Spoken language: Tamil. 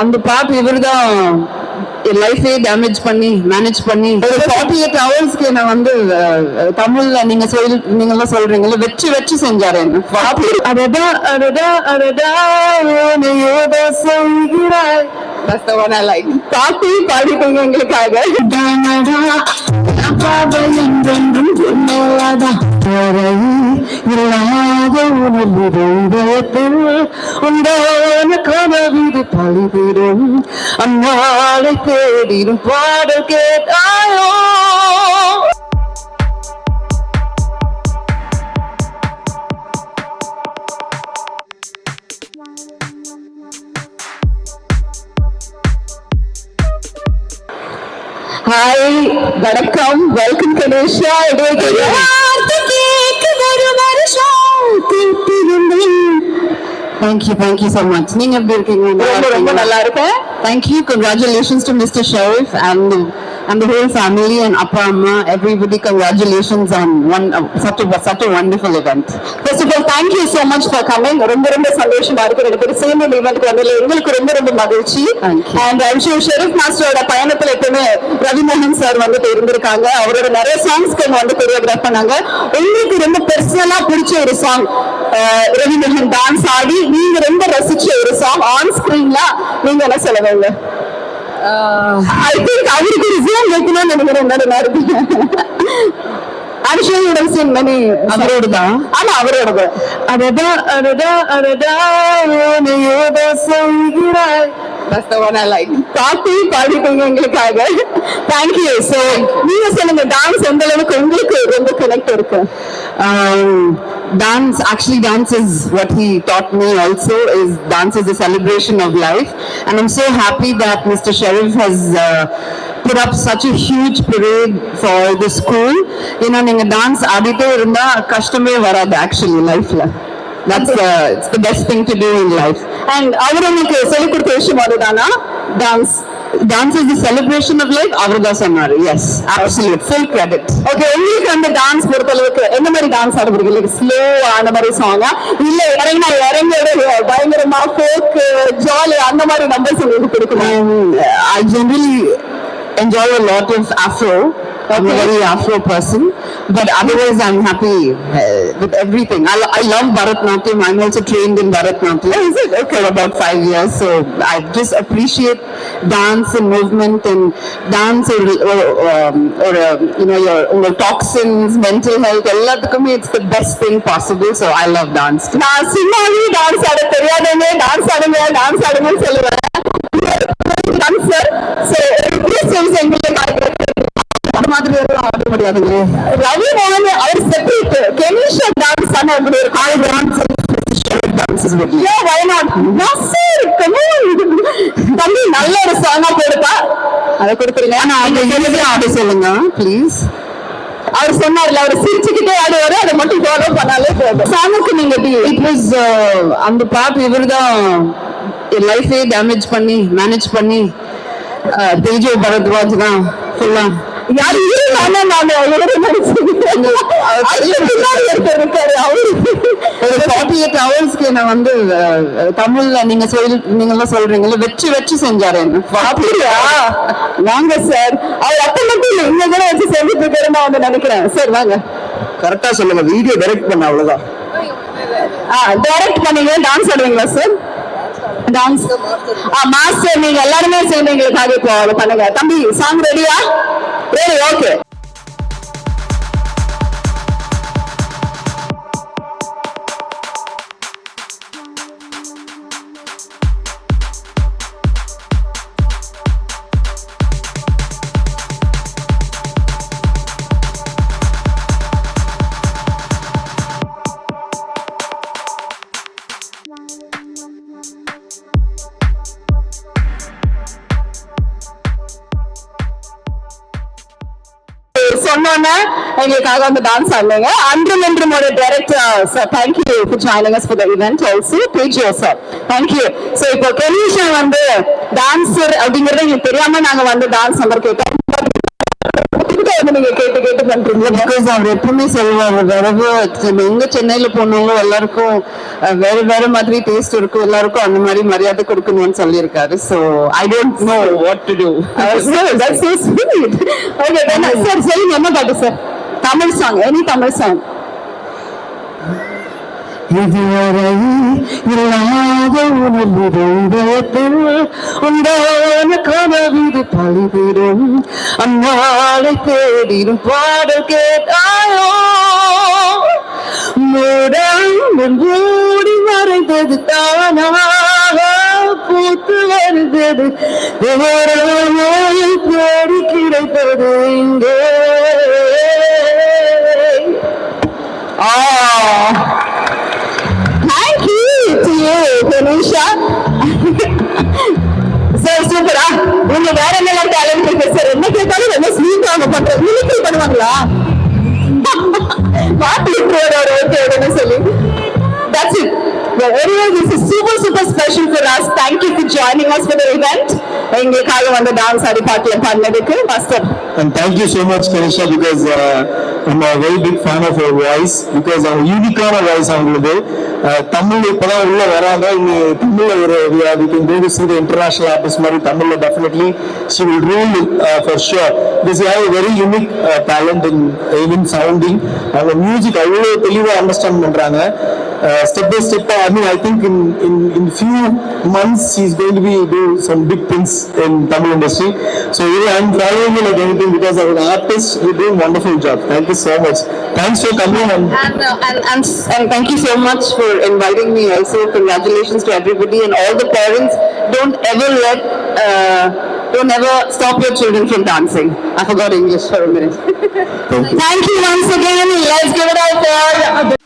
அந்த பாட்டு இவர்தான் என் லைஃபே டேமேஜ் பண்ணி மேனேஜ் பண்ணி. ஒரு ஃபார்ட்டி எயிட் ஹவர்ஸ்க்கு என்ன வந்து தமிழ்ல நீங்க சொல் நீங்க எல்லாம் சொல்றீங்கல்ல வச்சு வச்சு செஞ்சாரு என்ன. அடடா உன்னை ஏதோ செய்கிறாய். பாட்டு பாடிக்கோங்க எங்களுக்காக என்றென்றும் சொன்னவாதா இல்லாத உணர்வு உண்டான கனவிது பழிதிடும் அந்நாளை தேடிடும் பாடல் கேட்டாயோ ஹாய் வணக்கம். Welcome Ganesha thank you thank you so much நீங்க எப்படி இருக்கீங்க? ரொம்ப ரொம்ப நல்லா இருக்கேன் thank you congratulations to mister Sherif and and the whole family and appa amma everybody congratulations on one uh, such a such a wonderful event. First of all thank you so much for coming ரொம்ப ரொம்ப சந்தோஷமா இருக்கு. ரெண்டு பேரும் சேர்ந்து இந்த ஈவெண்ட்க்கு வந்ததுல எங்களுக்கு ரொம்ப ரொம்ப மகிழ்ச்சி. Thank you. And I'm sure Sherif மாஸ்டரோட பயணத்துல எப்பவுமே ரவிமோகன் சார் வந்துட்டு இருந்திருக்காங்க. அவரோட நிறைய சாங்ஸ்க்கு அவங்க வந்து கொரியோகிராஃப் பண்ணாங்க. உங்களுக்கு ரொம்ப பர்சனலா பிடிச்ச ஒரு சாங் ரவிமோகன் டான்ஸ் ஆடி நீங்க ரொம்ப ரசிச்ச ஒரு சாங் ஆன் ஸ்கிரீன்ல நீங்க என்ன சொல்லுவீங்க ஐ திங்க் அவருக்கு ஒரு ஜூம் வைக்கணும்னு நினைக்கிறேன். என்னோட நேரத்தில் I'm sure you have seen many அவரோடு தான் ஆமா அவரோடது அடடா அடடா அடடா உன்னை ஏதோ செய்கிறாய் That's the one I like. பாட்டு பாடிக்கோங்க எங்களுக்காக தேங்க்யூ சோ நீங்க சொல்லுங்க டான்ஸ் எந்த அளவுக்கு உங்களுக்கு ரொம்ப கனெக்ட் இருக்கு um, dance actually dance is what he taught me also is dance is a celebration of life and i'm so happy that mr sheriff has uh, put up such a huge parade for the school. You know நீங்க டான்ஸ் ஆடிட்டே இருந்தா கஷ்டமே வராது ஆக்சுவலி லைஃப்ல that's uh, it's the best thing to do in life. And அவர் உங்களுக்கு சொல்லிக் கொடுத்த விஷயம் அதுதானா? Dance dance is the celebration of life அவர் தான் சொன்னாரு. Yes absolute full credit okay உங்களுக்கு அந்த டான்ஸ் பொறுத்த அளவுக்கு எந்த மாதிரி டான்ஸ் ஆட பிடிக்கும் ஸ்லோ அந்த மாதிரி சாங்கா இல்ல இறங்கினா இறங்கியோட பயங்கரமா ஃபோக்கு ஜாலி அந்த மாதிரி நம்பர்ஸ் உங்களுக்கு கொடுக்கணும்? I um, I enjoy a lot of Afro. I'm a Okay. very Afro person, but otherwise I'm happy uh, with everything. I, lo- I love Bharatnatyam. I'm also trained in Bharatnatyam. Is it? Okay, for about five years. So I just appreciate dance and movement and dance or, or, um, or uh, you know, your, your toxins, mental health. எல்லாத்துக்குமே It's the best thing possible. So I love dance. too. நான் சும்மாவே டான்ஸ் ஆட தெரியாதவங்க டான்ஸ் ஆடுங்க டான்ஸ் ஆடுங்கன்னு சொல்லுவேன் டான்சர் முடியாதுங்களே ரவி மோகன் அவர் செப்பரேட் கெனிஷா டான்ஸ் ஆனா இருக்கும் and dances with me. ஏன் வயநாட்? நசீர் கமோன் தம்பி நல்ல ஒரு சாங்கா போடுப்பா. அதை கொடுத்துருங்க. ஆனா அந்த எழுதி ஆட சொல்லுங்க ப்ளீஸ் அவர் சொன்னார்ல அவர் சிரிச்சுக்கிட்டே ஆடுவாரு அதை மட்டும் ஃபாலோ பண்ணாலே போதும். சாங்குக்கு நீங்க எப்படி? இட் வாஸ் uh, அந்த பாட்டு இவர்தான் என் லைஃபே டேமேஜ் பண்ணி மேனேஜ் பண்ணி uh, தேஜோ பரத்வாஜ் தான் ஃபுல்லா யார் இருந்தாலும் நான் பின்னாடி ஒருத்தர் இருக்காரு அவரு. ஒரு ஃபார்ட்டி எயிட் ஹவர்ஸ்க்கு என்ன வந்து தமிழ்ல நீங்க சொல் நீங்க எல்லாம் சொல்றீங்கல்ல வச்சு வச்சு செஞ்சாரு அப்படியா? வாங்க சார். அவர் அப்ப மட்டும் இல்ல கூட வச்சு செஞ்சுட்டு இருக்காரு நான் வந்து நினைக்கிறேன். சார் வாங்க. கரெக்டா சொல்லுங்க வீடியோ டைரக்ட் பண்ண அவ்வளவுதான். ஆ டைரக்ட் பண்ணீங்க டான்ஸ் ஆடுவீங்களா சார்? டான்ஸ் ஆ மாஸ்டர் நீங்க எல்லாருமே சேர்ந்து எங்களுக்காக இப்போ பண்ணுங்க. தம்பி சாங் ரெடியா ரெடி ஓகே எங்களுக்காக வந்து டான்ஸ் ஆடுங்க அன்றும் என்றும் ஒரு director sir thank you for joining us for the event also Tejo sir thank you so இப்போ கெனிஷா வந்து டான்சர் அப்படிங்கறது எங்களுக்கு தெரியாம நாங்க வந்து டான்ஸ் நம்பர் கேட்டோம். நீங்க கேட்டு கேட்டு பண்றீங்க. பிகாஸ் அவர் எப்பவுமே சொல்லுவார் வரவு எங்க சென்னையில போனாலும் எல்லாருக்கும் வேற வேற மாதிரி டேஸ்ட் இருக்கும். எல்லாருக்கும் அந்த மாதிரி மரியாதை கொடுக்கணும்னு சொல்லியிருக்காரு. So I don't know what to do sir, சொல்லுங்க என்ன பாட்டு sir Tamil song any Tamil song இதுவரை இல்லாத உணர்வுகள் உண்டான கனவிது பழிதிடும் அந்நாளை தேடிடும் பாடல் கேட்டாயோ? மூடாமல் மூடி மறைந்தது தானாக பூத்து வருகிறது தேடி கிடைத்தது இங்கே. Tanisha. சார் சூப்பரா நீங்க வேற என்ன டேலண்ட் இருக்கு சார் என்ன கேட்டாலும் ரொம்ப ஸ்வீட் அவங்க பண்றது மிமிக்ரி பண்ணுவாங்களா மாட்டி விட்டுருவாரு அவர் ஓகே அப்படின்னு சொல்லி That's it. Well, anyway, this is super, super special for us. Thank you for joining us for the event. எங்களுக்காக வந்து டான்ஸ் ஆடி பாட்டுல பாடினதுக்கு master And thank you so much, Kanisha, because uh, I'm a very big fan of your voice, because அவங்க யூனிக்கான வாய்ஸ் அவங்களுக்கு தமிழ் இப்போதான் உள்ள வராங்க இனி தமிழில் ஒரு we can go international artist மாதிரி தமிழில் definitely she will rule for sure this you have very unique talent in in sounding அவங்க மியூசிக் அவ்வளோ தெளிவாக அண்டர்ஸ்டாண்ட் பண்ணுறாங்க Uh, step by step, uh, I mean, I think in, in, in few months, he's going to be doing some big things in Tamil industry. So really, I'm following him like anything because as an artist, you're doing wonderful job. Thank you so much. Thanks for coming. And, and, uh, and, and, and, thank you so much for inviting me also. Congratulations to everybody and all the parents. Don't ever let, uh, don't ever stop your children from dancing. I forgot English for a minute. thank you. Thank you once again. Let's give it up for...